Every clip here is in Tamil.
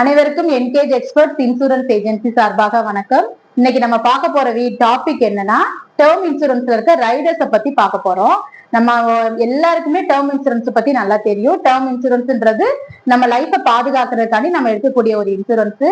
அனைவருக்கும் என்கேஜ் எக்ஸ்பர்ட்ஸ் இன்சூரன்ஸ் ஏஜென்சி சார்பாக வணக்கம். இன்னைக்கு நம்ம பார்க்க போற வீ டாபிக் என்னன்னா டேர்ம் இன்சூரன்ஸ்ல இருக்க ரைடர்ஸ பத்தி பார்க்க போறோம். நம்ம எல்லாருக்குமே டேர்ம் இன்சூரன்ஸ் பத்தி நல்லா தெரியும். டேர்ம் இன்சூரன்ஸ்ன்றது நம்ம லைஃபை பாதுகாக்கிறதுக்காண்டி நம்ம எடுக்கக்கூடிய ஒரு இன்சூரன்ஸ்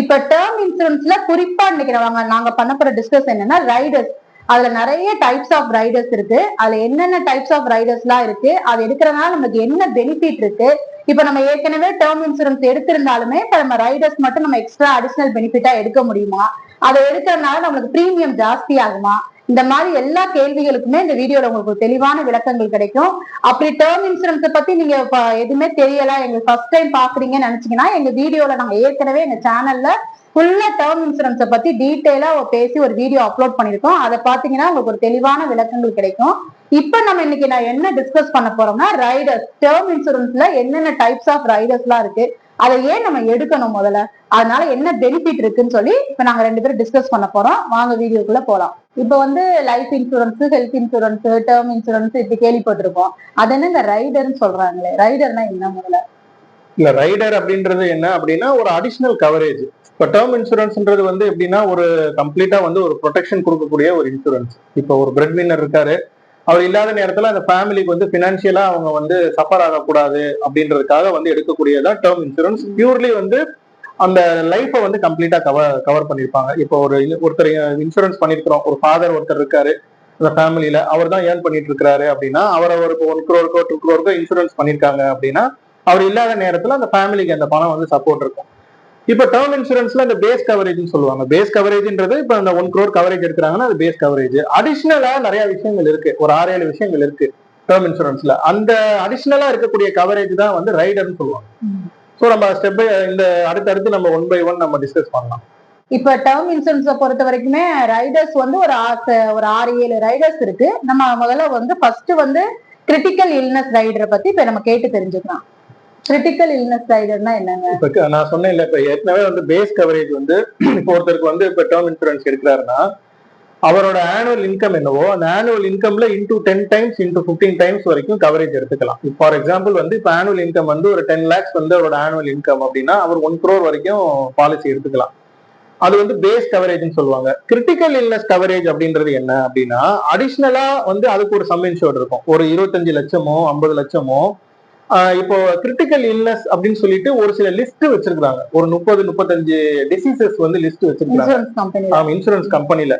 இப்ப டேர்ம் இன்சூரன்ஸ்ல குறிப்பா இன்னைக்கு நாங்க நாங்க பண்ண போற டிஸ்கஸ் என்னன்னா ரைடர்ஸ் அதுல நிறைய டைப்ஸ் ஆஃப் ரைடர்ஸ் இருக்கு. அதுல என்னென்ன டைப்ஸ் ஆஃப் ரைடர்ஸ் எல்லாம் இருக்கு? அது எடுக்கிறதுனால நமக்கு என்ன பெனிஃபிட் இருக்கு? இப்ப நம்ம ஏற்கனவே டேர்ம் இன்சூரன்ஸ் எடுத்திருந்தாலுமே இப்ப நம்ம ரைடர்ஸ் மட்டும் நம்ம எக்ஸ்ட்ரா அடிஷனல் பெனிஃபிட்டா எடுக்க முடியுமா? அதை எடுக்கிறதுனால நம்மளுக்கு ப்ரீமியம் ஜாஸ்தி ஆகுமா? இந்த மாதிரி எல்லா கேள்விகளுக்குமே இந்த வீடியோல உங்களுக்கு தெளிவான விளக்கங்கள் கிடைக்கும். அப்படி டேர்ம் இன்சூரன்ஸ் பத்தி நீங்க எதுவுமே தெரியல எங்க ஃபர்ஸ்ட் டைம் பாக்குறீங்கன்னு நினைச்சீங்கன்னா எங்க வீடியோல நாங்க ஏற்கனவே எங்க சேனல்ல ஃபுல்லா டேர்ம் இன்சூரன்ஸை பத்தி டீட்டெயிலா பேசி ஒரு வீடியோ அப்லோட் பண்ணிருக்கோம். அதை பாத்தீங்கன்னா உங்களுக்கு ஒரு தெளிவான விளக்கங்கள் கிடைக்கும். இப்ப நம்ம இன்னைக்கு நான் என்ன டிஸ்கஸ் பண்ண போறோம்னா ரைடர்ஸ் டேர்ம் இன்சூரன்ஸ்ல என்னென்ன டைப்ஸ் ஆஃப் ரைடர்ஸ் எல்லாம் இருக்கு அதை ஏன் நம்ம எடுக்கணும் முதல்ல? அதனால என்ன பெனிஃபிட் இருக்குன்னு சொல்லி இப்ப நாங்க ரெண்டு பேரும் டிஸ்கஸ் பண்ண போறோம். வாங்க வீடியோக்குள்ள போலாம். இப்ப வந்து life insurance health insurance term insurance இப்படி கேள்விப்பட்டிருக்கோம் அது என்ன இந்த ரைடர்னு சொல்றாங்களே? ரைடர்னா என்ன முதல்ல? இல்ல ரைடர் அப்படின்றது என்ன அப்படின்னா ஒரு அடிஷனல் கவரேஜ் இப்போ டேர்ம் இன்சூரன்ஸ்ன்றது வந்து எப்படின்னா ஒரு கம்ப்ளீட்டா வந்து ஒரு ப்ரொடெக்ஷன் கொடுக்கக்கூடிய ஒரு இன்சூரன்ஸ் இப்போ ஒரு பிரெட் வின்னர் இருக்காரு. அவர் இல்லாத நேரத்துல அந்த ஃபேமிலிக்கு வந்து பினான்சியலா அவங்க வந்து சஃபர் ஆகக்கூடாது அப்படின்றதுக்காக வந்து எடுக்கக்கூடியதான் டேர்ம் இன்சூரன்ஸ் பியூர்லி வந்து அந்த லைஃப்பை வந்து கம்ப்ளீட்டா கவர் கவர் பண்ணியிருப்பாங்க. இப்போ ஒரு ஒருத்தர் இன்சூரன்ஸ் பண்ணிருக்கிறோம் ஒரு ஃபாதர் ஒருத்தர் இருக்காரு. அந்த ஃபேமிலியில அவர் தான் ஏர்ன் பண்ணிட்டு இருக்காரு அப்படின்னா அவரை ஒரு ஒன் குரோருக்கோ டூ குரோருக்கோ இன்சூரன்ஸ் பண்ணிருக்காங்க அப்படின்னா அவர் இல்லாத நேரத்துல அந்த ஃபேமிலிக்கு அந்த பணம் வந்து சப்போர்ட் இருக்கும். இப்ப டேர்ம் இன்சூரன்ஸ்ல அந்த பேஸ் கவரேஜ்னு சொல்லுவாங்க. பேஸ் கவரேஜ்ன்றது இப்ப அந்த ஒன் crore கவரேஜ் எடுக்கிறாங்கன்னா அது பேஸ் கவரேஜ் அடிஷ்னலா நிறைய விஷயங்கள் இருக்கு. ஒரு ஆறு ஏழு விஷயங்கள் இருக்கு டேர்ம் இன்சூரன்ஸ்ல அந்த அடிஷ்னலா இருக்கக்கூடிய கவரேஜ் தான் வந்து ரைடர்னு சொல்லுவாங்க. சோ நம்ம ஸ்டெப் பை இந்த அடுத்தடுத்து நம்ம ஒன் பை ஒன் நம்ம டிஸ்கஸ் பண்ணலாம். இப்ப டேர்ம் இன்சூரன்ஸை பொறுத்த வரைக்குமே ரைடர்ஸ் வந்து ஒரு ஆசை ஒரு ஆறு ஏழு ரைடர்ஸ் இருக்கு. நம்ம முதல்ல வந்து ஃபர்ஸ்ட் வந்து கிரிட்டிக்கல் இல்னஸ் ரைடரை பத்தி இப்ப நம்ம கேட்டு தெரிஞ்சுக்கலாம். கிரிட்டிக்கல் இல்னஸ் ரைடர்னா என்னங்க? இப்ப நான் சொன்னேன் இல்ல இப்ப ஏற்கனவே வந்து பேஸ் கவரேஜ் வந்து இப்போ ஒருத்தருக்கு வந்து இப்ப டேர்ம் இன்சூரன்ஸ் எடுக்கிறாருன்னா அவரோட ஆனுவல் இன்கம் என்னவோ அந்த annual இன்கம்ல into ten times into fifteen times வரைக்கும் கவரேஜ் எடுத்துக்கலாம். ஃபார் எக்ஸாம்பிள் வந்து இப்போ ஆனுவல் இன்கம் வந்து ஒரு டென் லேக்ஸ் வந்து அவரோட ஆனுவல் இன்கம் அப்படின்னா அவர் ஒன் க்ரோர் வரைக்கும் பாலிசி எடுத்துக்கலாம். அது வந்து பேஸ் கவரேஜ்னு சொல்லுவாங்க. கிரிட்டிக்கல் இல்னஸ் கவரேஜ் அப்படின்றது என்ன அப்படின்னா அடிஷ்னலா வந்து அதுக்கு ஒரு சம் இன்சூர்ட் இருக்கும். ஒரு இருபத்தஞ்சு லட்சமோ ஐம்பது லட்சமோ இப்போ கிரிட்டிக்கல் இல்னஸ் அப்படின்னு சொல்லிட்டு ஒரு சில லிஸ்ட் வச்சிருக்காங்க ஒரு முப்பது முப்பத்தஞ்சு டிசீசஸ் வந்து லிஸ்ட் வச்சிருக்காங்க ஆமா இன்சூரன்ஸ் கம்பெனில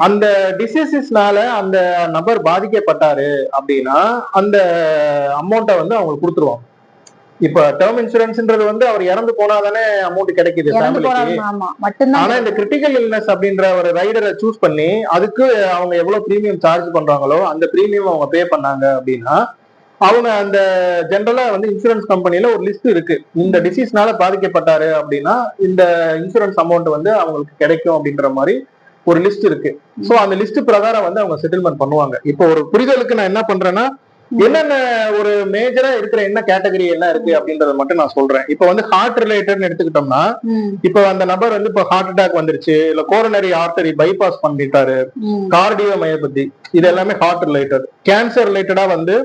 அந்த டிசீசஸ்னால அந்த நபர் பாதிக்கப்பட்டாரு அப்படின்னா அந்த அமௌண்ட்டை வந்து அவங்களுக்கு கொடுத்துருவாங்க. இப்ப டேர்ம் இன்சூரன்ஸ்ன்றது வந்து அவர் இறந்து போனாதானே அமௌண்ட் கிடைக்குது ஃபேமிலிக்கு ஆனா இந்த கிரிட்டிக்கல் இல்னஸ் அப்படின்ற ஒரு ரைடரை சூஸ் பண்ணி அதுக்கு அவங்க எவ்வளவு பிரீமியம் சார்ஜ் பண்றாங்களோ அந்த பிரீமியம் அவங்க பே பண்ணாங்க அப்படின்னா அவங்க அந்த ஜென்ரலா வந்து இன்சூரன்ஸ் கம்பெனில ஒரு லிஸ்ட் இருக்கு. இந்த டிசீஸ்னால பாதிக்கப்பட்டாரு அப்படின்னா இந்த இன்சூரன்ஸ் அமௌண்ட் வந்து அவங்களுக்கு கிடைக்கும் அப்படின்ற மாதிரி ஒரு லிஸ்ட் இருக்கு. சோ அந்த லிஸ்ட் பிரகாரம் வந்து அவங்க செட்டில்மெண்ட் பண்ணுவாங்க. இப்போ ஒரு புரிதலுக்கு நான் என்ன பண்றேன்னா என்னென்ன ஒரு மேஜரா இருக்கிற என்ன கேட்டகரி என்ன இருக்கு அப்படின்றத மட்டும் நான் சொல்றேன். இப்போ வந்து ஹார்ட் ரிலேட்டட்னு எடுத்துக்கிட்டோம்னா இப்போ அந்த நபர் வந்து இப்போ ஹார்ட் அட்டாக் வந்துருச்சு இல்ல கோரோனரி ஆர்டரி பைபாஸ் பண்ணிட்டாரு கார்டியோ மயோபதி இது எல்லாமே ஹார்ட் ரிலேட்டட் கேன்சர் ரிலேட்டடா வந்து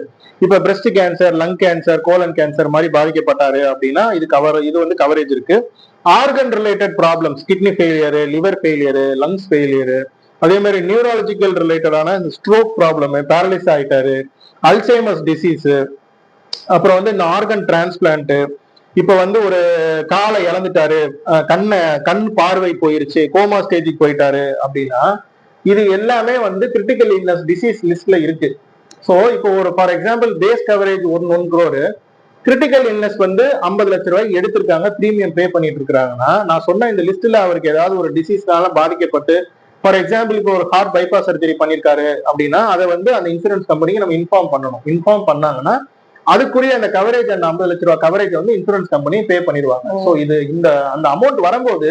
இப்ப breast cancer lung cancer colon cancer மாதிரி பாதிக்கப்பட்டாரு அப்படின்னா இது கவர் இது வந்து கவரேஜ் இருக்கு. Organ related problems kidney failure liver failure lungs failure அதே மாதிரி நியூராலஜிக்கல் ரிலேட்டடான இந்த ஸ்ட்ரோக் ப்ராப்ளம் பேரலிஸ் ஆயிட்டாரு அல்சைமஸ் டிசீஸ் அப்புறம் வந்து இந்த ஆர்கன் டிரான்ஸ்பிளான்ட் இப்ப வந்து ஒரு காலை இழந்துட்டாரு கண்ணை கண் பார்வை போயிருச்சு கோமா ஸ்டேஜுக்கு போயிட்டாரு அப்படின்னா இது எல்லாமே வந்து கிரிட்டிக்கல் இல்னஸ் டிசீஸ் லிஸ்ட்ல இருக்கு. சோ இப்போ ஒரு for example base coverage one one crore critical illness வந்து ஐம்பது லட்ச ரூபாய் எடுத்திருக்காங்க பிரீமியம் பே பண்ணிட்டு இருக்காங்கன்னா நான் சொன்ன இந்த லிஸ்ட்ல அவருக்கு ஏதாவது ஒரு டிசீஸ்னால பாதிக்கப்பட்டு ஃபார் எக்ஸாம்பிள் இப்போ ஒரு ஹார்ட் பைபாஸ் சர்ஜரி பண்ணிருக்காரு அப்படின்னா அதை வந்து அந்த இன்சூரன்ஸ் கம்பெனிக்கு நம்ம இன்ஃபார்ம் பண்ணணும். இன்ஃபார்ம் பண்ணாங்கன்னா அதுக்குரிய அந்த கவரேஜ் அந்த ஐம்பது லட்ச ரூபாய் கவரேஜ் வந்து இன்சூரன்ஸ் கம்பெனி பே பண்ணிடுவாங்க. ஸோ இது இந்த அந்த அமௌண்ட் வரும்போது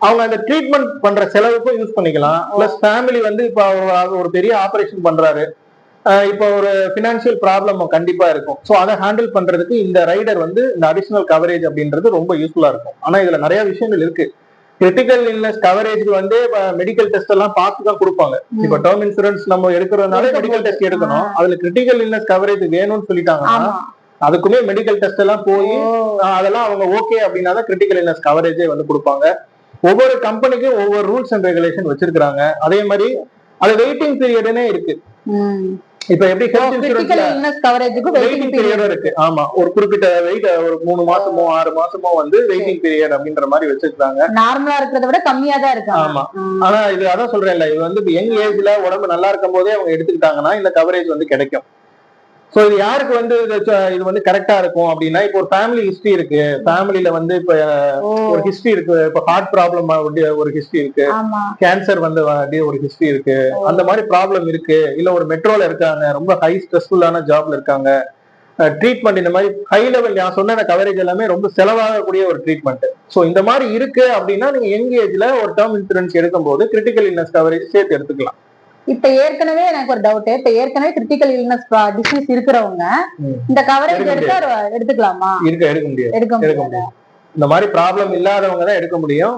அவங்க அந்த ட்ரீட்மெண்ட் பண்ற செலவுக்கும் யூஸ் பண்ணிக்கலாம். பிளஸ் ஃபேமிலி வந்து இப்போ அவர் ஒரு பெரிய ஆபரேஷன் பண்றாரு. இப்போ ஒரு பினான்சியல் ப்ராப்ளம் கண்டிப்பா இருக்கும். ஸோ அதை ஹேண்டில் பண்றதுக்கு இந்த ரைடர் வந்து இந்த அடிஷனல் கவரேஜ் அப்படின்றது ரொம்ப யூஸ்ஃபுல்லா இருக்கும். ஆனா இதுல நிறைய விஷயங்கள் இருக்கு. கிரிட்டிக்கல் இல்னஸ் கவரேஜ் வந்து மெடிக்கல் டெஸ்ட் எல்லாம் பார்த்து தான் கொடுப்பாங்க. இப்ப டேர்ம் இன்சூரன்ஸ் நம்ம எடுக்கிறதுனால மெடிக்கல். டெஸ்ட் எடுக்கணும். அதுல கிரிட்டிக்கல் இல்னஸ் கவரேஜ் வேணும்னு சொல்லிட்டாங்கன்னா அதுக்குமே மெடிக்கல் டெஸ்ட் எல்லாம் போய் அதெல்லாம் அவங்க ஓகே அப்படின்னா தான் கிரிட்டிக்கல் இல்னஸ் கவரேஜே வந்து கொடுப்பாங்க. ஒவ்வொரு கம்பெனிக்கும் ஒவ்வொரு ரூல்ஸ் அண்ட் ரெகுலேஷன் வச்சிருக்காங்க அதே மாதிரி அது வெயிட்டிங் பீரியட்னே இருக்கு. இப்ப எப்படி ஹெல்த் கவரேஜுக்கு வெயிட்டிங் வெயிட்டிங் பீரியட் பீரியடும் இருக்கு. ஆமா ஒரு குறிப்பிட்ட வெயிட் ஒரு மூணு மாசமோ ஆறு மாசமோ வந்து வெயிட்டிங் பீரியட் அப்படின்ற மாதிரி வச்சிருக்காங்க. நார்மலா இருக்கிறத விட கம்மியா தான் இருக்கு ஆமா. ஆனா இது அதான் சொல்றேன்ல இது வந்து யங் ஏஜ்ல உடம்பு நல்லா இருக்கும் போதே அவங்க எடுத்துக்கிட்டாங்கன்னா இந்த கவரேஜ் வந்து கிடைக்கும். சோ இது யாருக்கு வந்து இது வந்து கரெக்டா இருக்கும் அப்படின்னா இப்போ ஒரு ஃபேமிலி ஹிஸ்டரி இருக்கு. ஃபேமிலில வந்து இப்ப ஒரு ஹிஸ்டரி இருக்கு. இப்ப ஹார்ட் ப்ராப்ளம் ஒரு ஹிஸ்டரி இருக்கு. கேன்சர் வந்து ஒரு ஹிஸ்டரி இருக்கு. அந்த மாதிரி ப்ராப்ளம் இருக்கு. இல்ல ஒரு மெட்ரோல இருக்காங்க. ரொம்ப ஹை ஸ்ட்ரெஸ்ஃபுல்லான ஜாப்ல இருக்காங்க. ட்ரீட்மெண்ட் இந்த மாதிரி ஹை லெவல் நான் சொன்ன கவரேஜ் எல்லாமே ரொம்ப செலவாகக்கூடிய ஒரு ட்ரீட்மெண்ட் சோ இந்த மாதிரி இருக்கு அப்படின்னா நீங்க யங் ஏஜ்ல ஒரு டேர்ம் இன்சூரன்ஸ் எடுக்கும்போது கிரிட்டிக்கல் இல்னஸ் கவரேஜ் சேர்த்து எடுத்துக்கலாம். இப்ப ஏற்கனவே எனக்கு ஒரு டவுட் இப்ப ஏற்கனவே கிரிட்டிக்கல் இல்னஸ் டிசீஸ் இருக்கிறவங்க. இந்த கவரேஜ் எடுத்தா எடுத்துக்கலாமா? இருக்க எடுக்க முடியாது. எடுக்க முடியாது? இந்த மாதிரி ப்ராப்ளம் இல்லாதவங்க தான் எடுக்க முடியும்.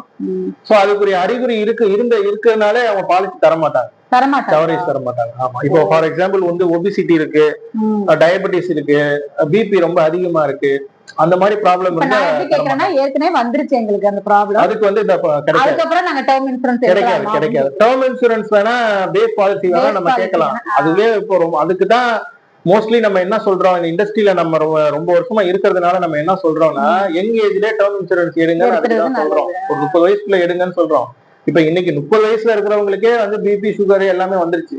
சோ அதுக்குரிய அறிகுறி இருக்கு இருந்த இருக்கிறதுனால அவங்க பாலிசி தர மாட்டாங்க கவரேஜ் தர மாட்டாங்க ஆமா. இப்போ ஃபார் எக்ஸாம்பிள் வந்து ஒபிசிட்டி இருக்கு. டயபெட்டிஸ் இருக்கு பிபி ரொம்ப அதிகமா இருக்கு. அந்த மாதிரி ப்ராப்ளம் இருந்தா கேக்குறேன்னா ஏற்கனவே வந்துருச்சு எங்களுக்கு அந்த ப்ராப்ளம் அதுக்கு வந்து இந்த கிடைக்காது. அதுக்கப்புறம் நாங்க டேர்ம் இன்சூரன்ஸ் கிடைக்காது கிடைக்காது. டேர்ம் இன்சூரன்ஸ் வேணா பேஸ் பாலிசி வேணா நம்ம கேட்கலாம். அதுவே இப்போ ரொம்ப அதுக்கு தான் மோஸ்ட்லி நம்ம என்ன சொல்றோம்? இந்த இண்டஸ்ட்ரியில நம்ம ரொம்ப ரொம்ப வருஷமா இருக்கிறதுனால நம்ம என்ன சொல்றோம்னா யங் ஏஜ்லயே டேர்ம் இன்சூரன்ஸ் எடுங்கன்னு அதுக்கு எடுக்கிறது தான் சொல்றோம். ஒரு முப்பது வயசுல எடுங்கன்னு சொல்றோம். இப்ப இன்னைக்கு முப்பது வயசுல இருக்கிறவங்களுக்கே வந்து பிபி சுகர் எல்லாமே வந்துருச்சு.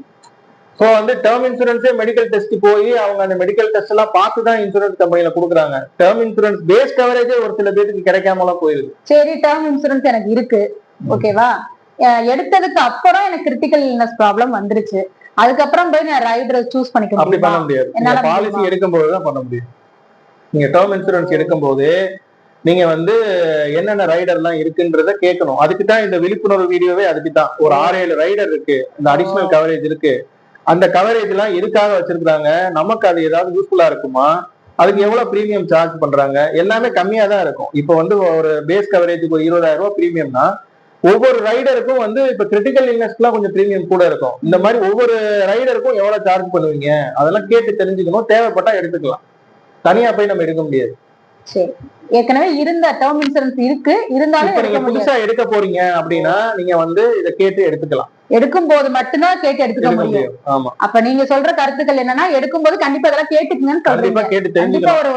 சோ வந்து டேர்ம் இன்சூரன்ஸே மெடிக்கல் டெஸ்ட் போய் அவங்க அந்த மெடிக்கல் டெஸ்ட் எல்லாம் பார்த்து தான் இன்சூரன்ஸ் கம்பெனில கொடுக்குறாங்க. டேர்ம் இன்சூரன்ஸ் பேஸ் கவரேஜே ஒரு சில பேருக்கு கிடைக்காமலாம் போயிருது. சரி டேர்ம் இன்சூரன்ஸ் எனக்கு இருக்கு. ஓகேவா? எடுத்ததுக்கு அப்புறம் எனக்கு கிரிட்டிக்கல் இல்னஸ் ப்ராப்ளம் வந்துருச்சு. அதுக்கப்புறம் போய் நான் ரைடர் சூஸ் பண்ணிக்க அப்படி பண்ண முடியாது. நீங்க பாலிசி? எடுக்கும்போது தான் பண்ண முடியும். நீங்க டேர்ம் இன்சூரன்ஸ் எடுக்கும்போது நீங்க வந்து என்னென்ன ரைடர் எல்லாம் இருக்குன்றத கேட்கணும். அதுக்கு தான் இந்த விழிப்புணர்வு வீடியோவே அதுக்கு தான் ஒரு ஆறு ஏழு ரைடர் இருக்கு. இந்த அடிஷனல் கவரேஜ் இருக்கு. அந்த கவரேஜ் எல்லாம் எதுக்காக வச்சிருக்காங்க நமக்கு அது ஏதாவது யூஸ்ஃபுல்லா இருக்குமா? அதுக்கு எவ்வளவு ப்ரீமியம் சார்ஜ் பண்றாங்க? எல்லாமே கம்மியா தான் இருக்கும். இப்போ வந்து ஒரு பேஸ் கவரேஜுக்கு ஒரு இருபதாயிரம் ரூபாய் தான் ஒவ்வொரு ரைடருக்கும் வந்து இப்ப கிரிட்டிக்கல் இல்னஸ்க்குலாம் கொஞ்சம் ப்ரீமியம் கூட இருக்கும். இந்த மாதிரி ஒவ்வொரு ரைடருக்கும் எவ்வளவு சார்ஜ் பண்ணுவீங்க? அதெல்லாம் கேட்டு தெரிஞ்சுக்கணும். தேவைப்பட்டா எடுத்துக்கலாம். தனியா போய் நம்ம எடுக்க முடியாது. சரி. ஏற்கனவே இருந்த டேர்ம் இன்சூரன்ஸ் இருக்கு இருந்தாலும் நீங்க புதுசா எடுக்க போறீங்க அப்படின்னா நீங்க வந்து இதை கேட்டு எடுத்துக்கலாம். எடுக்கும் போது மட்டும்தான் கேட்டு எடுத்துக்க முடியும். அப்ப நீங்க சொல்ற கருத்துக்கள் என்னன்னா எடுக்கும் போது கண்டிப்பா இதெல்லாம் கேட்டுக்குங்கன்னு கண்டிப்பா கேட்டு கண்டிப்பா தெரிஞ்சுக்கணும். ஒரு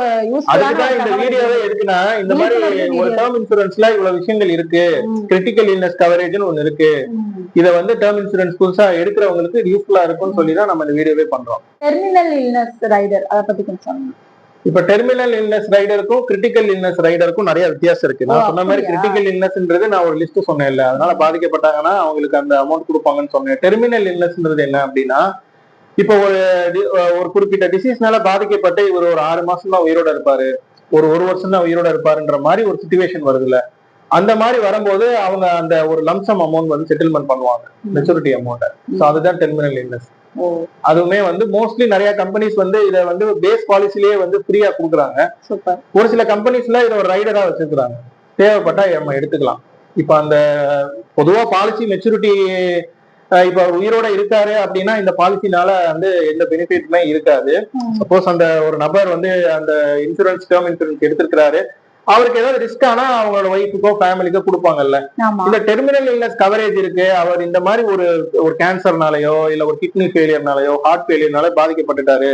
அதுக்குதான் இந்த யூஸ்ஃபுல்லான வீடியோவே எதுக்குன்னா இந்த மாதிரி ஒரு. டேர்ம் இன்சூரன்ஸ்ல இவ்வளவு விஷயங்கள் இருக்கு. கிரிட்டிக்கல் இல்னஸ் கவரேஜ்னு ஒண்ணு இருக்கு. இத வந்து டேர்ம் இன்சூரன்ஸ் புதுசா எடுக்கிறவங்களுக்கு யூஸ்ஃபுல்லா இருக்கும்னு சொல்லி தான் நம்ம இந்த வீடியோவே பண்றோம். டெர்மினல் இல்னஸ் ரைடர் அத பத்தி கொஞ்சம் சொல்லுங்க. இப்ப டெர்மினல் இல்னஸ் ரைடருக்கும் கிரிட்டிக்கல் இல்னஸ் ரைடருக்கும் நிறைய வித்தியாசம் இருக்கு. நான் சொன்ன மாதிரி? கிரிட்டிக்கல் இல்னஸ்ன்றது நான் ஒரு லிஸ்ட் சொன்னேன் இல்ல அதனால பாதிக்கப்பட்டாங்கன்னா அவங்களுக்கு அந்த அமௌண்ட் கொடுப்பாங்கன்னு சொன்னேன். டெர்மினல் இல்னஸ்ன்றது என்ன அப்படின்னா இப்போ ஒரு ஒரு குறிப்பிட்ட டிசீஸ்னால பாதிக்கப்பட்டு இவர் ஒரு ஆறு மாசம் தான் உயிரோட இருப்பாரு. ஒரு ஒரு வருஷம் தான் உயிரோட இருப்பாருன்ற மாதிரி ஒரு சுச்சுவேஷன் வருதுல்ல. அந்த மாதிரி வரும்போது அவங்க அந்த ஒரு லம்சம் அமௌண்ட் வந்து செட்டில்மெண்ட் பண்ணுவாங்க. மெச்சூரிட்டி அமௌண்ட் ஸோ அதுதான் டெர்மினல் இல்னஸ் அதுவுமே வந்து மோஸ்ட்லி நிறைய கம்பெனிஸ் வந்து இதை வந்து பேஸ் பாலிசிலேயே வந்து ஃப்ரீயா கொடுக்குறாங்க. ஒரு சில கம்பெனிஸ்ல இதை ஒரு ரைடரா வச்சிருக்காங்க தேவைப்பட்டா நம்ம எடுத்துக்கலாம். இப்ப அந்த பொதுவா பாலிசி மெச்சூரிட்டி இப்ப அவர் உயிரோட இருக்காரு அப்படின்னா இந்த பாலிசினால வந்து எந்த பெனிஃபிட்டுமே இருக்காது. சப்போஸ் அந்த ஒரு நபர் வந்து அந்த இன்சூரன்ஸ் டேர்ம் இன்சூரன்ஸ் எடுத்திருக்கிறாரு. அவருக்கு ஏதாவது ரிஸ்க் ஆனா அவங்களோட ஒய்ஃபுக்கோ ஃபேமிலிக்கோ கொடுப்பாங்கல்ல. இந்த டெர்மினல் இல்னஸ் கவரேஜ் இருக்கு. அவர் இந்த மாதிரி ஒரு ஒரு கேன்சர்னாலயோ இல்ல ஒரு கிட்னி ஃபெயிலியர்னாலயோ ஹார்ட் ஃபெயிலியர்னால பாதிக்கப்பட்டுட்டாரு.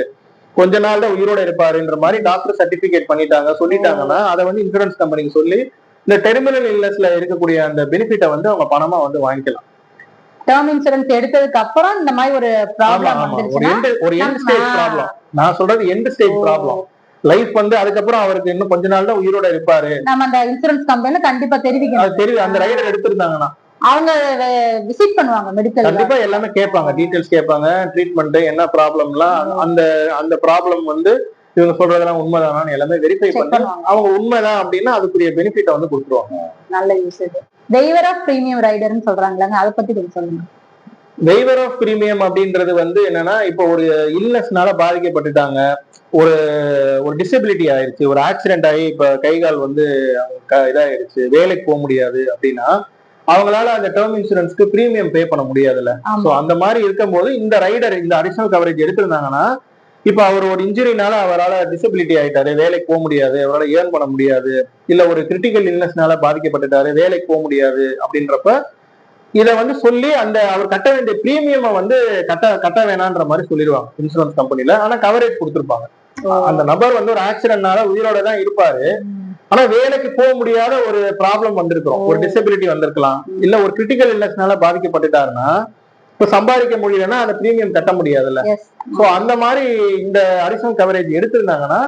கொஞ்ச நாள் தான் உயிரோட இருப்பாருன்ற மாதிரி டாக்டர் சர்டிபிகேட் பண்ணிட்டாங்க. சொல்லிட்டாங்கன்னா அதை வந்து இன்சூரன்ஸ் கம்பெனிக்கு சொல்லி இந்த டெர்மினல் இல்னஸ்ல இருக்கக்கூடிய அந்த பெனிஃபிட்டை வந்து அவங்க பணமா வந்து வாங்கிக்கலாம். டேர்ம் இன்சூரன்ஸ் எடுத்ததுக்கு அப்புறம் இந்த மாதிரி ஒரு ப்ராப்ளம் ஒரு எண்ட் ஸ்டேஜ் ப்ராப்ளம் நான் சொல்றது எண்ட் ஸ்டேஜ். ப்ராப்ளம் லைஃப் வந்து அதுக்கப்புறம் அவருக்கு இன்னும் கொஞ்ச நாள் தான் உயிரோட இருப்பாரு. நம்ம அந்த இன்சூரன்ஸ் கம்பெனில கண்டிப்பா தெரிவிக்கணும். தெரியும். அந்த ரைடர் எடுத்திருந்தாங்கன்னா. அவங்க விசிட் பண்ணுவாங்க மெடிக்கல் கண்டிப்பா எல்லாமே கேட்பாங்க. டீடைல்ஸ் கேட்பாங்க. ட்ரீட்மெண்ட் என்ன ப்ராப்ளம்லாம் அந்த அந்த ப்ராப்ளம் வந்து இவங்க சொல்றதெல்லாம் உண்மைதானான்னு எல்லாமே வெரிஃபை பண்ணி அவங்க உண்மைதான் அப்படின்னா அதுக்குரிய பெனிஃபிட்டை வந்து கொடுத்துருவாங்க. நல்ல யூஸ் இது. வெய்வர் ஆஃப் பிரீமியம் ரைடர்னு சொல்றாங்களாங்க அதை பத்தி கொஞ்சம் சொல்லுங்க. வெய்வர் ஆஃப் பிரீமியம் அப்படின்றது வந்து என்னன்னா இப்போ ஒரு இல்னஸ்னால பாதிக்கப்பட்டுட்டாங்க ஒரு ஒரு டிசபிலிட்டி ஆயிருச்சு ஒரு ஆக்சிடென்ட் ஆகி இப்ப கை கால் வந்து இதாயிருச்சு வேலைக்கு போக முடியாது அப்படின்னா அவங்களால அந்த டேர்ம் இன்சூரன்ஸ்க்கு பிரீமியம் பே பண்ண முடியாதுல்ல. சோ அந்த மாதிரி இருக்கும்போது இந்த ரைடர் இந்த அடிஷனல் கவரேஜ் எடுத்திருந்தாங்கன்னா இப்ப அவர் ஒரு இன்ஜுரினால அவரால டிசபிலிட்டி ஆயிட்டாரு வேலைக்கு போக முடியாது அவரால் ஏர்ன் பண்ண முடியாது இல்ல ஒரு கிரிட்டிக்கல் இல்னஸ்னால பாதிக்கப்பட்டுட்டாரு வேலைக்கு போக முடியாது அப்படின்றப்ப இத வந்து சொல்லி அந்த அவர் கட்ட வேண்டிய பிரீமியமை வந்து கட்ட கட்ட வேணான்ற மாதிரி சொல்லிடுவாங்க இன்சூரன்ஸ் கம்பெனில ஆனா கவரேஜ் கொடுத்துருப்பாங்க. அந்த நபர் வந்து ஒரு ஆக்சிடென்ட்னால உயிரோட தான் இருப்பாரு. ஆனா வேலைக்கு போக முடியாத ஒரு ப்ராப்ளம் வந்திருக்கும் ஒரு டிசபிலிட்டி வந்திருக்கலாம். இல்ல ஒரு கிரிட்டிக்கல் இல்னஸ்னால பாதிக்கப்பட்டுட்டாருன்னா இப்ப சம்பாதிக்க முடியலன்னா அந்த பிரீமியம் கட்ட முடியாதுல்ல. சோ அந்த மாதிரி இந்த அடிஷனல் கவரேஜ் எடுத்திருந்தாங்கன்னா.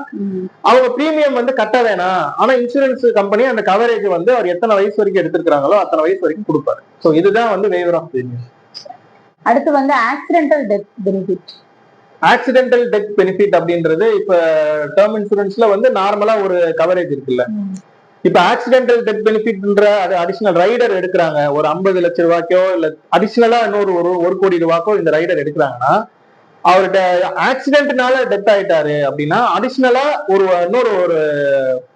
அவங்க பிரீமியம் வந்து கட்ட வேணாம். ஆனா இன்சூரன்ஸ் கம்பெனி அந்த கவரேஜ் வந்து அவர் எத்தனை வயசு வரைக்கும் எடுத்திருக்காங்களோ அத்தனை வயசு வரைக்கும் கொடுப்பாரு. சோ இதுதான் வந்து வேவர் ஆஃப் பிரீமியம் அடுத்து வந்து accidental death benefit accidental death benefit அப்படின்றது இப்ப டேர்ம் இன்சூரன்ஸ்ல வந்து நார்மலா ஒரு கவரேஜ் இருக்குல்ல. இப்ப ஆக்சிடென்டல் டெத் பெனிஃபிட்ன்ற அது அடிஷனல் ரைடர் எடுக்கிறாங்க. ஒரு ஐம்பது லட்ச ரூபாய்க்கோ இல்ல அடிஷனலா இன்னொரு ஒரு ஒரு கோடி ரூபாய்க்கோ இந்த ரைடர் எடுக்கிறாங்கன்னா அவர்கிட்ட ஆக்சிடென்ட்னால டெத் ஆயிட்டாரு அப்படின்னா அடிஷனலா ஒரு இன்னொரு ஒரு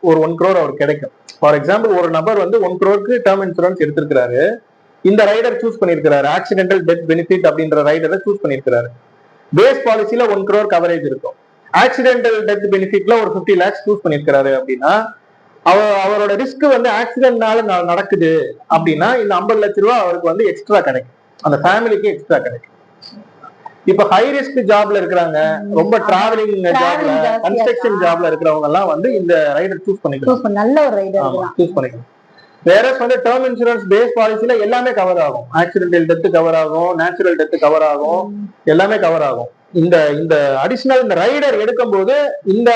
ஒரு ஒன் க்ரோர் அவர் கிடைக்கும். ஃபார் எக்ஸாம்பிள் ஒரு நபர் வந்து ஒன் க்ரோருக்கு டேர்ம் இன்சூரன்ஸ் எடுத்திருக்கிறாரு. இந்த ரைடர் சூஸ் பண்ணிருக்கிறாரு ஆக்சிடென்டல் டெத் பெனிஃபிட் அப்படின்ற ரைடரை சூஸ் பண்ணிருக்கிறாரு பேஸ் பாலிசியில ஒன் க்ரோர் கவரேஜ் இருக்கும். ஆக்சிடென்டல் டெத் பெனிஃபிட்ல ஒரு 50 லேக்ஸ் சூஸ் பண்ணிருக்கிறாரு அப்படின்னா அவர் அவரோட ரிஸ்க் வந்து ஆக்சிடென்ட்னால நடக்குது அப்படின்னா இந்த 50 லட்ச ரூபாய் அவருக்கு வந்து எக்ஸ்ட்ரா கிடைக்கும். அந்த ஃபேமிலிக்கு எக்ஸ்ட்ரா கிடைக்கும். இப்ப ஹை ரிஸ்க் ஜாப்ல இருக்கிறாங்க. ரொம்ப டிராவலிங் ஜாப்ல கன்ஸ்ட்ரக்ஷன்? ஜாப்ல இருக்கிறவங்க எல்லாம் வந்து இந்த ரைடர் சூஸ் பண்ணிக்கலாம் நல்ல ஒரு ரைடர் சூஸ் பண்ணிக்கலாம் வேற வந்து டேர்ம் இன்சூரன்ஸ் பேஸ் பாலிசில எல்லாமே கவர் ஆகும். ஆக்சிடென்டல் டெத் கவர் ஆகும் நேச்சுரல் டெத் கவர் ஆகும். எல்லாமே கவர் ஆகும். இந்த இந்த அடிஷனல் இந்த ரைடர் எடுக்கும்போது இந்த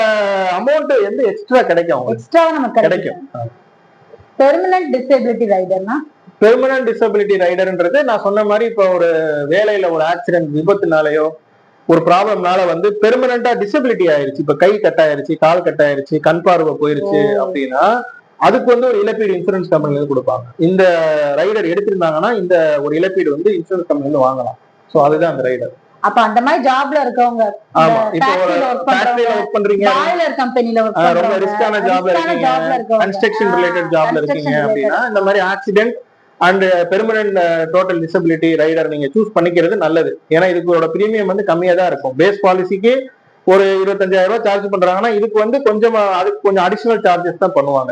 அமௌண்ட் வந்து எக்ஸ்ட்ரா கிடைக்கும் எக்ஸ்ட்ரா நமக்கு கிடைக்கும். பெர்மனன்ட் டிசேபிலிட்டி ரைடர்னா பெர்மனன்ட் டிசபிலிட்டி ரைடர்ன்றது நான் சொன்ன மாதிரி இப்போ ஒரு வேலையில ஒரு ஆக்சிடென்ட் விபத்துனாலயோ ஒரு ப்ராப்ளம்னால வந்து பெர்மனண்டா டிசபிலிட்டி ஆயிருச்சு. இப்ப கை கட் ஆயிருச்சு கால் கட் ஆயிருச்சு கண் பார்வை போயிருச்சு. அப்படின்னா அதுக்கு வந்து ஒரு இழப்பீடு இன்சூரன்ஸ் கம்பெனில இருந்து கொடுப்பாங்க. இந்த ரைடர் எடுத்திருந்தாங்கன்னா இந்த ஒரு இழப்பீடு வந்து இன்சூரன்ஸ் கம்பெனில இருந்து வாங்கலாம். சோ அதுதான் அந்த ரைடர் அப்ப அந்த மாதிரி ஜாப்ல இருக்கவங்க பாய்லர் கம்பெனில ரொம்ப ரிஸ்கான ஜாப்ல இருக்கீங்க. கன்ஸ்ட்ரக்ஷன் ரிலேட்டட் ஜாப்ல இருக்கீங்க. அப்படின்னா இந்த மாதிரி accident and permanent total disability rider நீங்க சூஸ் பண்ணிக்கிறது நல்லது. ஏன்னா இதுக்கோட பிரீமியம் வந்து கம்மியா தான் இருக்கும். பேஸ் பாலிசிக்கு ஒரு இருபத்தஞ்சாயிரம் ரூபாய் சார்ஜ் பண்றாங்கன்னா இதுக்கு வந்து கொஞ்சம் அதுக்கு கொஞ்சம் அடிஷனல் சார்ஜஸ் தான் பண்ணுவாங்க.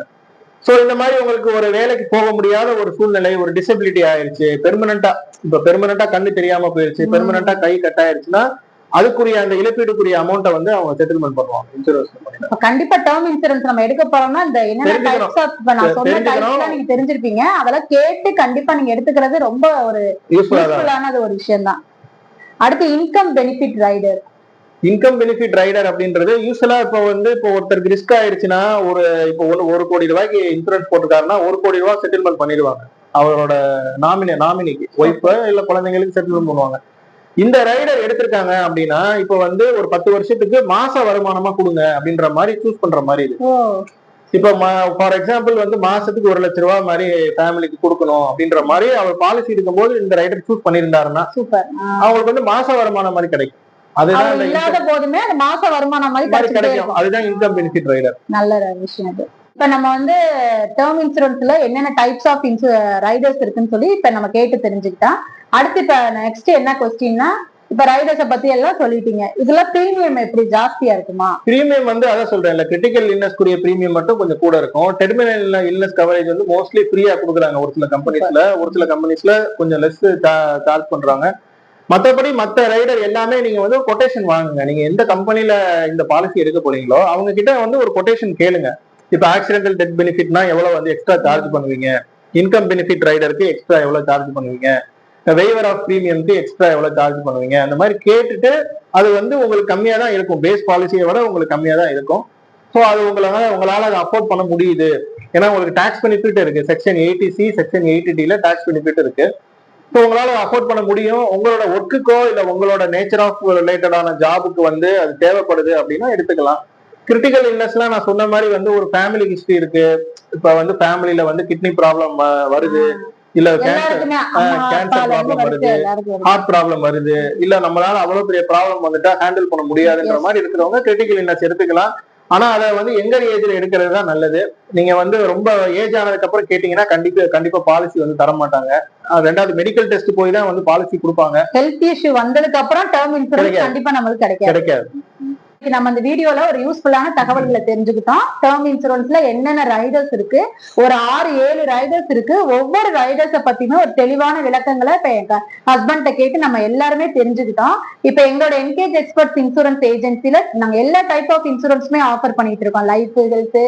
சோ இந்த மாதிரி உங்களுக்கு ஒரு வேலைக்கு போக முடியாத ஒரு சூழ்நிலை ஒரு டிசபிலிட்டி ஆயிருச்சு பெர்மனண்டா இப்ப பெர்மனண்டா கண்ணு தெரியாம போயிருச்சு. பெர்மனண்டா கை கட் ஆயிருச்சுன்னா அதுக்குரிய அந்த இழப்பீடுக்குரிய அமௌண்ட்டை வந்து அவங்க செட்டில்மெண்ட் பண்ணுவாங்க இன்சூரன்ஸ் கண்டிப்பா டேர்ம் இன்சூரன்ஸ் நம்ம எடுக்க போறோம்னா இந்த என்னென்ன நீங்க தெரிஞ்சிருப்பீங்க. அதெல்லாம் கேட்டு கண்டிப்பா நீங்க எடுத்துக்கிறது ரொம்ப ஒரு யூஸ்ஃபுல்லா தான். யூஸ்ஃபுல்லானது ஒரு விஷயம் தான் அடுத்து income benefit rider income benefit rider அப்படின்றது யூஸ்வலா இப்போ வந்து இப்போ ஒருத்தருக்கு ரிஸ்க் ஆயிடுச்சுன்னா ஒரு இப்போ ஒரு ஒரு கோடி ரூபாய்க்கு இன்சூரன்ஸ் போட்டிருக்காருன்னா ஒரு கோடி ரூபாய் செட்டில்மெண்ட் பண்ணிடுவாங்க. அவரோட நாமினி நாமினிக்கு ஒய்ஃப் இல்ல குழந்தைங்களுக்கு செட்டில்மெண்ட் பண்ணுவாங்க. இந்த ரைடர் எடுத்திருக்காங்க அப்படின்னா இப்போ வந்து ஒரு பத்து வருஷத்துக்கு மாச வருமானமா கொடுங்க அப்படின்ற மாதிரி சூஸ் பண்ற மாதிரி இது. இப்போ ஃபார் எக்ஸாம்பிள் வந்து மாசத்துக்கு ஒரு லட்ச ரூபாய் மாதிரி ஃபேமிலிக்கு கொடுக்கணும் அப்படின்ற மாதிரி அவர் பாலிசி இருக்கும்போது இந்த ரைடர் சூஸ் பண்ணியிருந்தாருன்னா சூப்பர் அவங்களுக்கு வந்து மாச வருமானம் மாதிரி கிடைக்கும். அதுதான் இல்லாத போதுமே மாச வருமானம் மாதிரி கிடைக்கும். அதுதான் இன்கம் பெனிஃபிட் ரைடர் நல்ல விஷயம் அது. இப்ப நம்ம வந்து டேர்ம் இன்சூரன்ஸ்ல என்னென்ன டைப்ஸ் ஆஃப் இன்சூ ரைடர்ஸ் இருக்குன்னு சொல்லி இப்ப நம்ம கேட்டு தெரிஞ்சுக்கிட்டா அடுத்து இப்ப நெக்ஸ்ட் என்ன கொஸ்டின்னா இப்ப ரைடர்ஸ பத்தி எல்லாம் சொல்லிட்டீங்க. இதுல பிரீமியம் எப்படி ஜாஸ்தியா இருக்குமா? பிரீமியம் வந்து அதான் சொல்றேன் கிரிட்டிக்கல் இல்னஸ் குரிய பிரீமியம் மட்டும் கொஞ்சம் கூட இருக்கும். டெர்மினல் இல்னஸ் கவரேஜ் வந்து மோஸ்ட்லி ஃப்ரீயா கொடுக்குறாங்க ஒரு சில கம்பெனிஸ்ல ஒரு சில கம்பெனிஸ்ல கொஞ்சம் லெஸ் சார்ஜ் பண்றாங்க. மற்றபடி மற்ற ரைடர் எல்லாமே நீங்க வந்து கொட்டேஷன் வாங்குங்க. நீங்க எந்த கம்பெனில இந்த பாலிசி எடுக்க போறீங்களோ அவங்க கிட்ட வந்து ஒரு கொட்டேஷன் கேளுங்க. இப்ப ஆக்சிடென்டல் டெத் பெனிஃபிட்னா எவ்வளவு வந்து எக்ஸ்ட்ரா சார்ஜ் பண்ணுவீங்க? இன்கம் பெனிஃபிட் ரைடருக்கு எக்ஸ்ட்ரா எவ்வளவு சார்ஜ் பண்ணுவீங்க? வெய்வர் ஆஃப் ப்ரீமியம்க்கு எக்ஸ்ட்ரா எவ்வளவு சார்ஜ் பண்ணுவீங்க? அந்த மாதிரி கேட்டுட்டு அது வந்து உங்களுக்கு கம்மியா தான் இருக்கும். பேஸ் பாலிசியை விட உங்களுக்கு கம்மியா தான் இருக்கும். ஸோ அது உங்களால உங்களால அதை அஃபோர்ட் பண்ண முடியுது. ஏன்னா உங்களுக்கு டாக்ஸ் பெனிஃபிட் இருக்கு. Section eighty C section eighty டில டாக்ஸ் பெனிஃபிட் இருக்கு. ஸோ உங்களால அஃபோர்ட் பண்ண முடியும். உங்களோட ஒர்க்குக்கோ இல்ல உங்களோட நேச்சர் ஆஃப் ரிலேட்டடான ஜாபுக்கு வந்து அது தேவைப்படுது அப்படின்னா எடுத்துக்கலாம். கிரிட்டிக்கல் இல்னஸ்லாம் நான் சொன்ன மாதிரி வந்து ஒரு ஃபேமிலி ஹிஸ்டரி இருக்கு. இப்ப வந்து ஃபேமிலில வந்து கிட்னி ப்ராப்ளம் வருது. இல்ல கேன்சர் வரைக்கும் வருது. ஹார்ட் ப்ராப்ளம் வருது. இல்ல நம்மளால அவ்வளவு பெரிய ப்ராப்ளம் வந்துட்டா ஹேண்டில் பண்ண முடியாதுன்ற. மாதிரி இருக்கிறவங்க கிரிட்டிக்கல் இல்னஸ் எடுத்துக்கலாம். ஆனா அதை வந்து எங்க ஏஜ்ல எடுக்கிறது தான் நல்லது. நீங்க வந்து ரொம்ப ஏஜ் ஆனதுக்கு அப்புறம் கேட்டீங்கன்னா கண்டிப்பா கண்டிப்பா பாலிசி வந்து தர மாட்டாங்க ரெண்டாவது மெடிக்கல் டெஸ்ட் போய் தான் வந்து பாலிசி கொடுப்பாங்க. ஹெல்த் இஷ்யூ வந்ததுக்கு அப்புறம் டேர்ம் இன்சூரன்ஸ். கண்டிப்பா நம்மளுக்கு கிடைக்காது. கிடைக்காது. நம்ம இந்த வீடியோல ஒரு யூஸ்ஃபுல்லான தகவல்களை தெரிஞ்சுக்கிட்டோம். டேர்ம் இன்சூரன்ஸ்ல என்னென்ன ரைடர்ஸ் இருக்கு? ஒரு ஆறு ஏழு ரைடர்ஸ் இருக்கு. ஒவ்வொரு ரைடர்ஸ பத்தியுமே ஒரு தெளிவான விளக்கங்களை இப்ப எங்க ஹஸ்பண்ட கேட்டு நம்ம எல்லாருமே தெரிஞ்சுக்கிட்டோம். இப்ப எங்களோட என்கேஜ் எக்ஸ்பர்ட்ஸ் இன்சூரன்ஸ் ஏஜென்சில நாங்க எல்லா டைப் ஆஃப் இன்சூரன்ஸுமே ஆஃபர் பண்ணிட்டு இருக்கோம். Life health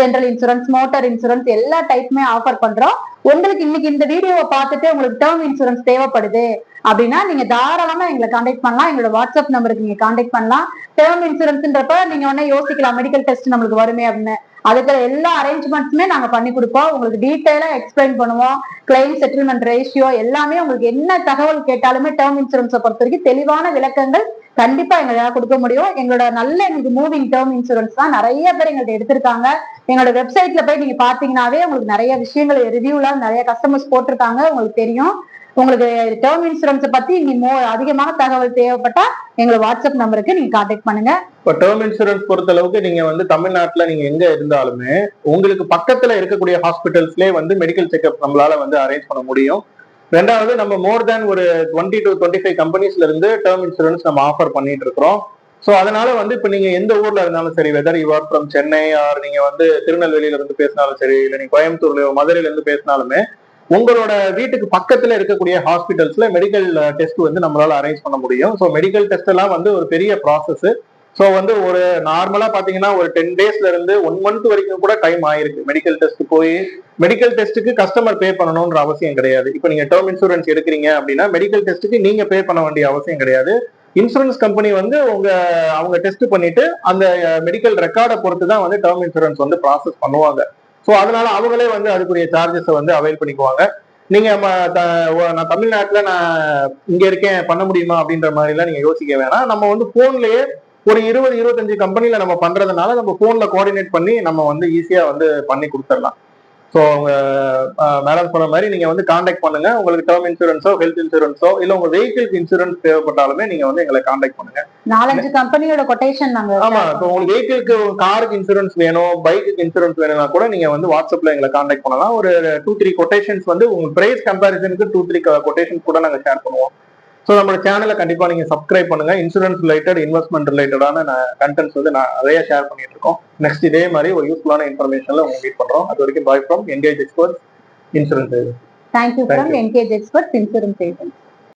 general insurance motor insurance எல்லா டைப்புமே ஆஃபர் பண்றோம். உங்களுக்கு இன்னைக்கு இந்த வீடியோவை பார்த்துட்டு உங்களுக்கு டேர்ம் இன்சூரன்ஸ் தேவைப்படுது. அப்படின்னா நீங்க தாராளமா எங்களை காண்டாக்ட் பண்ணலாம். எங்களோட வாட்ஸ்அப் நம்பருக்கு நீங்க காண்டாக்ட் பண்ணலாம். டேர்ம் இன்சூரன்ஸ்ன்றப்ப நீங்க உடனே யோசிக்கலாம். மெடிக்கல் டெஸ்ட் நம்மளுக்கு வருமே அப்படின்னு. அதுக்கு எல்லா அரேஞ்ச்மெண்ட்ஸுமே நாங்க பண்ணி கொடுப்போம். உங்களுக்கு டீட்டெயிலா எக்ஸ்பிளைன் பண்ணுவோம். கிளைம் செட்டில்மெண்ட் ரேஷியோ எல்லாமே உங்களுக்கு என்ன தகவல் கேட்டாலுமே டேர்ம் இன்சூரன்ஸை பொறுத்த வரைக்கும் தெளிவான விளக்கங்கள் கண்டிப்பா எங்களால கொடுக்க முடியும். எங்களோட நல்ல எங்களுக்கு மூவிங் டேர்ம் இன்சூரன்ஸ் தான். நிறைய பேர் எங்கள்ட்ட எடுத்திருக்காங்க. எங்களோட வெப்சைட்ல போய் நீங்க பாத்தீங்கன்னாவே உங்களுக்கு நிறைய விஷயங்கள் ரிவ்யூல நிறைய கஸ்டமர்ஸ் போட்டிருக்காங்க. உங்களுக்கு தெரியும். உங்களுக்கு டேர்ம் இன்சூரன்ஸ் பத்தி நீங்க அதிகமான தகவல் தேவைப்பட்டா எங்களை வாட்ஸ்அப் நம்பருக்கு நீங்க காண்டாக்ட் பண்ணுங்க. இப்போ டேர்ம் இன்சூரன்ஸ் பொறுத்த அளவுக்கு நீங்க வந்து தமிழ்நாட்டுல நீங்க எங்க இருந்தாலுமே உங்களுக்கு பக்கத்துல இருக்கக்கூடிய ஹாஸ்பிட்டல்ஸ்லேயே வந்து மெடிக்கல் செக்அப் நம்மளால வந்து அரேஞ்ச் பண்ண முடியும். ரெண்டாவது நம்ம மோர் தேன் ஒரு டுவெண்ட்டி டு டுவெண்ட்டி ஃபைவ் கம்பெனிஸ்ல இருந்து டேர்ம் இன்சூரன்ஸ் நம்ம ஆஃபர் பண்ணிட்டு இருக்கிறோம். ஸோ அதனால வந்து இப்போ நீங்க எந்த ஊர்ல இருந்தாலும் சரி whether you are from Chennai or நீங்க வந்து திருநெல்வேலியில இருந்து பேசினாலும் சரி இல்லை நீங்க கோயம்புத்தூர்ல மதுரையில இருந்து பேசினாலுமே உங்களோட வீட்டுக்கு பக்கத்துல இருக்கக்கூடிய ஹாஸ்பிட்டல்ஸ்ல மெடிக்கல் டெஸ்ட் வந்து நம்மளால அரேஞ்ச் பண்ண முடியும். ஸோ மெடிக்கல் டெஸ்ட் எல்லாம் வந்து ஒரு பெரிய ப்ராசஸ் ஸோ வந்து ஒரு நார்மலா பாத்தீங்கன்னா ஒரு டென் டேஸ்ல இருந்து ஒன் மந்த் வரைக்கும் கூட டைம் ஆயிருக்கு. மெடிக்கல் டெஸ்ட் போய் மெடிக்கல் டெஸ்ட்டுக்கு கஸ்டமர் பே பண்ணணும்ன்ற அவசியம் கிடையாது. இப்போ நீங்க டேர்ம் இன்சூரன்ஸ் எடுக்கிறீங்க அப்படின்னா மெடிக்கல் டெஸ்ட்டுக்கு நீங்க பே பண்ண வேண்டிய அவசியம் கிடையாது. இன்சூரன்ஸ் கம்பெனி வந்து உங்க அவங்க டெஸ்ட் பண்ணிட்டு அந்த மெடிக்கல் ரெக்கார்டை பொறுத்து தான் வந்து டேர்ம் இன்சூரன்ஸ் வந்து ப்ராசஸ் பண்ணுவாங்க. ஸோ அதனால அவங்களே வந்து அதுக்குரிய சார்ஜஸை வந்து அவைல் பண்ணிக்குவாங்க. நீங்க த- நான் தமிழ்நாட்டுல நான் இங்க இருக்கேன் பண்ண முடியுமா அப்படின்ற மாதிரி எல்லாம் நீங்க யோசிக்க வேணாம். நம்ம வந்து போன்லயே ஒரு இருபது இருபத்தஞ்சு கம்பெனில நம்ம பண்றதுனால நம்ம போன்ல கோஆர்டினேட் பண்ணி நம்ம வந்து ஈஸியா வந்து பண்ணி கொடுத்துடலாம். ஸோ உங்க மேடம் சொன்ன மாதிரி நீங்க வந்து காண்டாக்ட் பண்ணுங்க. உங்களுக்கு டேர்ம் இன்சூரன்ஸோ ஹெல்த் இன்சூரன்ஸோ இல்ல உங்க வெஹிக்கிள்க்கு இன்சூரன்ஸ் தேவைப்பட்டாலுமே நீங்க வந்து எங்களை காண்டாக்ட் பண்ணுங்க. நாலஞ்சு கம்பெனியோட கொட்டேஷன் நாங்க ஆமா இப்போ உங்களுக்கு வெஹிக்கிள்க்கு காருக்கு இன்சூரன்ஸ் வேணும் பைக்குக்கு இன்சூரன்ஸ் வேணும்னா கூட நீங்க வந்து வாட்ஸ்அப்ல எங்களை காண்டாக்ட் பண்ணலாம். ஒரு டூ த்ரீ கொட்டேஷன்ஸ் வந்து உங்க பிரைஸ் கம்பேரிசனுக்கு டூ த்ரீ கொட்டேஷன்ஸ் கூட நாங்க ஷேர் பண்ணுவோம். ஸோ நம்மளோட சேனலை கண்டிப்பா நீங்க சப்ஸ்கிரைப் பண்ணுங்க. இன்சூரன்ஸ் ரிலேட்டட் இன்வெஸ்ட்மெண்ட் ரிலேட்டடான கண்டென்ட்ஸ் வந்து நான் நிறைய ஷேர் பண்ணிட்டு இருக்கோம். நெக்ஸ்ட் இதே மாதிரி ஒரு யூஸ்ஃபுல்லான இன்ஃபர்மேஷன்ல உங்க மீட் பண்றோம். அது வரைக்கும் bye from Engage Expert Insurance thank you from Engage Experts Insurance agent